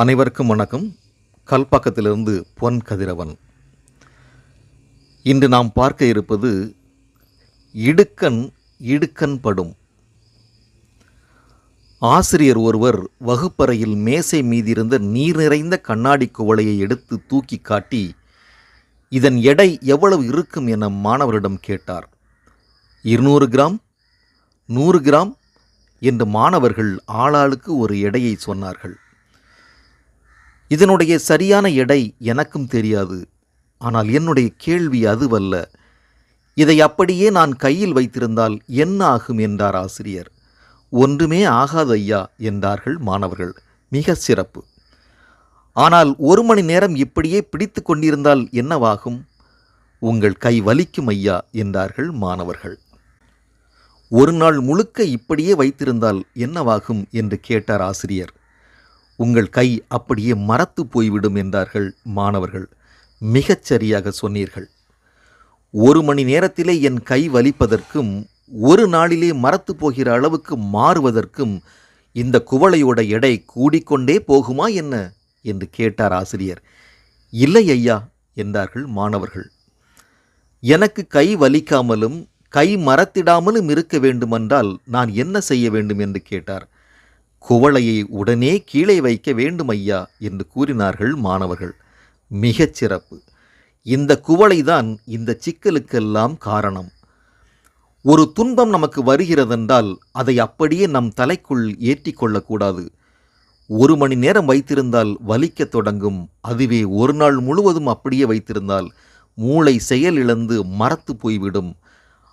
அனைவருக்கும் வணக்கம். கல்பாக்கத்திலிருந்து பொன் கதிரவன். இன்று நாம் பார்க்க இருப்பது இடுக்கண் இடுக்கண் படும். ஆசிரியர் ஒருவர் வகுப்பறையில் மேசை மீதிருந்த நீர் நிறைந்த கண்ணாடி குவளையை எடுத்து தூக்கி காட்டி இதன் எடை எவ்வளவு இருக்கும்? என மாணவரிடம் கேட்டார். இருநூறு கிராம் நூறு கிராம் என்று மாணவர்கள் ஆளாளுக்கு ஒரு எடையை சொன்னார்கள். இதனுடைய சரியான எடை எனக்கும் தெரியாது. ஆனால் என்னுடைய கேள்வி அதுவல்ல. இதை அப்படியே நான் கையில் வைத்திருந்தால் என்ன ஆகும் என்றார் ஆசிரியர். ஒன்றுமே ஆகாது ஐயா என்றார்கள் மாணவர்கள். மிக சிறப்பு. ஆனால் ஒரு மணி நேரம் இப்படியே பிடித்து கொண்டிருந்தால் என்னவாகும்? உங்கள் கை வலிக்கும் ஐயா என்றார்கள் மாணவர்கள். ஒரு நாள் முழுக்க இப்படியே வைத்திருந்தால் என்னவாகும் என்று கேட்டார் ஆசிரியர். உங்கள் கை அப்படியே மரத்து போய்விடும் என்றார்கள் மாணவர்கள். மிகச் சரியாக சொன்னீர்கள். ஒரு மணி நேரத்திலே என் கை வலிப்பதற்கும் ஒரு நாளிலே மரத்து போகிற அளவுக்கு மாறுவதற்கும் இந்த குவளையோட எடை கூடிக்கொண்டே போகுமா என்ன? என்று கேட்டார் ஆசிரியர். இல்லை ஐயா என்றார்கள் மாணவர்கள். எனக்கு கை வலிக்காமலும் கை மரத்திடாமலும் இருக்க வேண்டுமென்றால் நான் என்ன செய்ய வேண்டும் என்று கேட்டார். குவளையை உடனே கீழே வைக்க வேண்டும் ஐயா என்று கூறினார்கள் மாணவர்கள். மிகச் சிறப்பு. இந்த குவளைதான் இந்த சிக்கலுக்கெல்லாம் காரணம். ஒரு துன்பம் நமக்கு வருகிறதென்றால் அதை அப்படியே நம் தலைக்குள் ஏற்றிக்கொள்ளக்கூடாது ஒரு மணி நேரம் வைத்திருந்தால் வலிக்கத் தொடங்கும். அதுவே ஒரு நாள் முழுவதும் அப்படியே வைத்திருந்தால் மூளை செயல் இழந்து மரத்து போய்விடும்.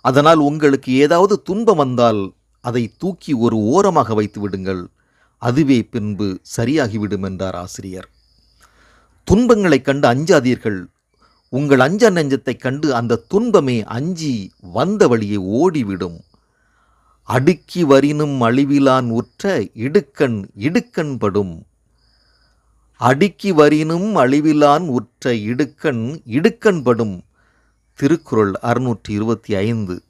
அதனால் உங்களுக்கு ஏதாவது துன்பம் வந்தால் அதை தூக்கி ஒரு ஓரமாக வைத்து விடுங்கள் அதுவே பின்பு சரியாகிவிடும் என்றார் ஆசிரியர். துன்பங்களைக் கண்டு அஞ்சாதீர்கள். உங்கள் அஞ்ச நெஞ்சத்தைக் கண்டு அந்த துன்பமே அஞ்சி வந்த வழியே ஓடிவிடும். அடுக்கி வரினும் அழிவிலான் உற்ற இடுக்கண் இடுக்கண் படும். அடுக்கி வரினும் அழிவிலான் உற்ற இடுக்கண் இடுக்கண் படும். திருக்குறள் அறுநூற்றி இருபத்தி ஐந்து.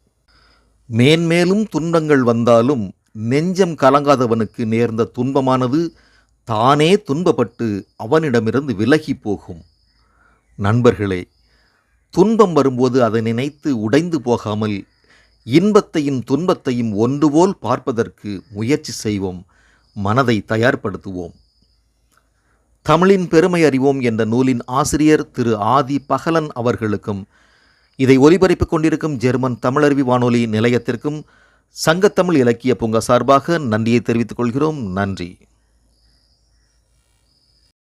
மேன்மேலும் துன்பங்கள் வந்தாலும் நெஞ்சம் கலங்காதவனுக்கு நேர்ந்த துன்பமானது தானே துன்பப்பட்டு அவனிடமிருந்து விலகி போகும். நண்பர்களே துன்பம் வரும்போது அதை நினைத்து உடைந்து போகாமல் இன்பத்தையும் துன்பத்தையும் ஒன்றுபோல் பார்ப்பதற்கு முயற்சி செய்வோம் மனதை தயார்படுத்துவோம். தமிழின் பெருமை அறிவோம் என்ற நூலின் ஆசிரியர் திரு ஆதி பகலன் அவர்களுக்கும் இதை ஒலிபரப்பிக் கொண்டிருக்கும் ஜெர்மன் தமிழருவி வானொலி நிலையத்திற்கும் சங்கத்தமிழ் இலக்கிய பூங்கா சார்பாக நன்றியை தெரிவித்துக் கொள்கிறோம். நன்றி.